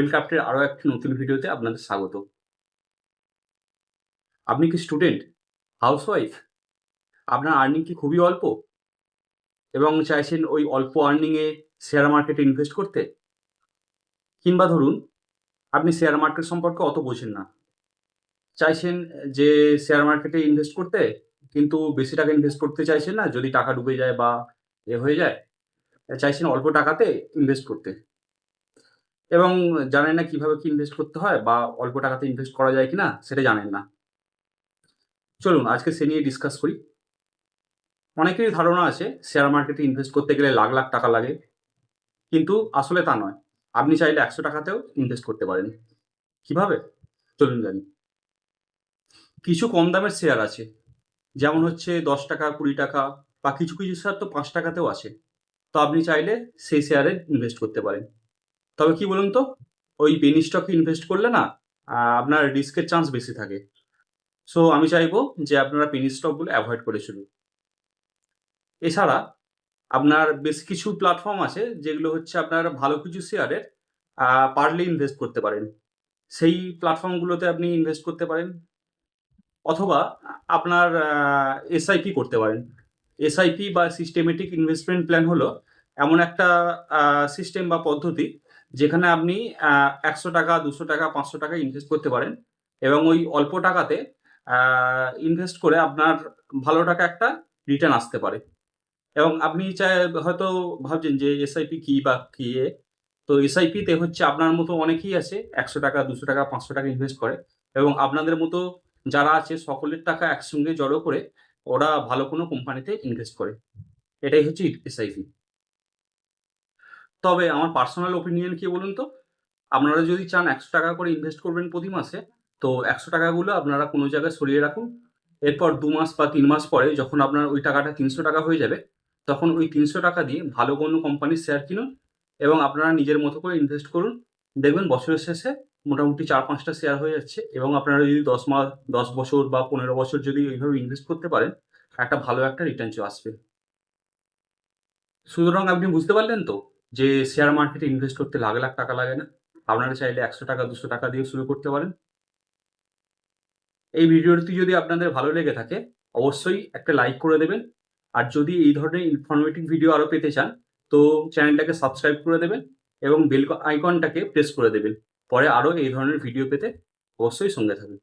ওয়েলক্রাফটের আরও একটি নতুন ভিডিওতে আপনাদের স্বাগত। আপনি কি স্টুডেন্ট হাউসওয়াইফ আপনার আর্নিং কি খুবই অল্প? এবং চাইছেন ওই অল্প আর্নিংয়ে শেয়ার মার্কেটে ইনভেস্ট করতে? কিংবা ধরুন, আপনি শেয়ার মার্কেট সম্পর্কে অত বোঝেন না। চাইছেন যে শেয়ার মার্কেটে ইনভেস্ট করতে, কিন্তু বেশি টাকা ইনভেস্ট করতে চাইছেন না, যদি টাকা ডুবে যায় বা এ হয়ে যায়, চাইছেন অল্প টাকাতে ইনভেস্ট করতে। এবং জানেন না কীভাবে কি ইনভেস্ট করতে হয় বা অল্প টাকাতে ইনভেস্ট করা যায় কিনা সেটা জানেন না। চলুন, আজকে সে নিয়ে ডিসকাস করি। অনেকেরই ধারণা আছে শেয়ার মার্কেটে ইনভেস্ট করতে গেলে লাখ লাখ টাকা লাগে। কিন্তু আসলে তা নয়। আপনি চাইলে একশো টাকাতেও ইনভেস্ট করতে পারেন। কীভাবে? চলুন জানি। কিছু কম দামের শেয়ার আছে। যেমন হচ্ছে দশ টাকা, কুড়ি টাকা বা কিছু কিছু শেয়ার তো পাঁচ টাকাতেও আছে। তো আপনি চাইলে সেই শেয়ারে ইনভেস্ট করতে পারেন। তবে কি বলুন তো, ওই পেনি স্টকে ইনভেস্ট করলে না আপনার রিস্কের চান্স বেশি থাকে। সো আমি চাইব যে আপনারা পেনি স্টকগুলো অ্যাভয়েড করে চলুন। এছাড়া আপনার বেশ কিছু প্ল্যাটফর্ম আছে যেগুলো হচ্ছে আপনার ভালো কিছু শেয়ারের পারলে ইনভেস্ট করতে পারেন। সেই প্ল্যাটফর্মগুলোতে আপনি ইনভেস্ট করতে পারেন। অথবা আপনার এসআইপি করতে পারেন। এসআইপি বা সিস্টেমেটিক ইনভেস্টমেন্ট প্ল্যান হলো এমন একটা সিস্টেম বা পদ্ধতি যেখানে আপনি একশো টাকা, দুশো টাকা, পাঁচশো টাকা ইনভেস্ট করতে পারেন এবং ওই অল্প টাকাতে ইনভেস্ট করে আপনার ভালো টাকা একটা রিটার্ন আসতে পারে। এবং আপনি চাই, হয়তো ভাবছেন যে এসআইপি কি বা কি এ? তো এসআইপিতে হচ্ছে আপনার মতো অনেকেই আছে, একশো টাকা, দুশো টাকা, পাঁচশো টাকা ইনভেস্ট করে এবং আপনাদের মতো যারা আছে, সকলের টাকা একসঙ্গে জড়ো করে ওরা ভালো কোনো কোম্পানিতে ইনভেস্ট করে। এটাই হচ্ছে এসআইপি তবে আমার পার্সোনাল ওপিনিয়ন কি বলুন তো? আপনারা যদি চান একশো টাকা করে ইনভেস্ট করবেন প্রতি মাসে, তো একশো টাকাগুলো আপনারা কোনো জায়গায় সরিয়ে রাখুন। এরপর দু মাস বা তিন মাস পরে যখন আপনার ওই টাকাটা তিনশো টাকা হয়ে যাবে, তখন ওই তিনশো টাকা দিয়ে ভালো কোনো কোম্পানির শেয়ার কিনুন এবং আপনারা নিজের মতো করে ইনভেস্ট করুন। দেখবেন বছরের শেষে মোটামুটি চার পাঁচটা শেয়ার হয়ে যাচ্ছে এবং আপনারা যদি দশ মাস, দশ বছর বা পনেরো বছর যদি এইভাবে ইনভেস্ট করতে পারেন, একটা ভালো একটা রিটার্ন আসবে। সুতরাং আপনি বুঝতে পারলেন তো? যে শেয়ার মার্কেটে ইনভেস্ট করতে লাখ লাখ টাকা লাগে না, আপনারা চাইলে একশো টাকা, দুশো টাকা দিয়ে শুরু করতে পারেন। এই ভিডিওটি যদি আপনাদের ভালো লেগে থাকে, অবশ্যই একটা লাইক করে দেবেন। আর যদি এই ধরনের ইনফরমেটিভ ভিডিও আরও পেতে চান, তো চ্যানেলটাকে সাবস্ক্রাইব করে দেবেন এবং বেল আইকনটাকে প্রেস করে দেবেন। পরে আরও এই ধরনের ভিডিও পেতে অবশ্যই সঙ্গে থাকবেন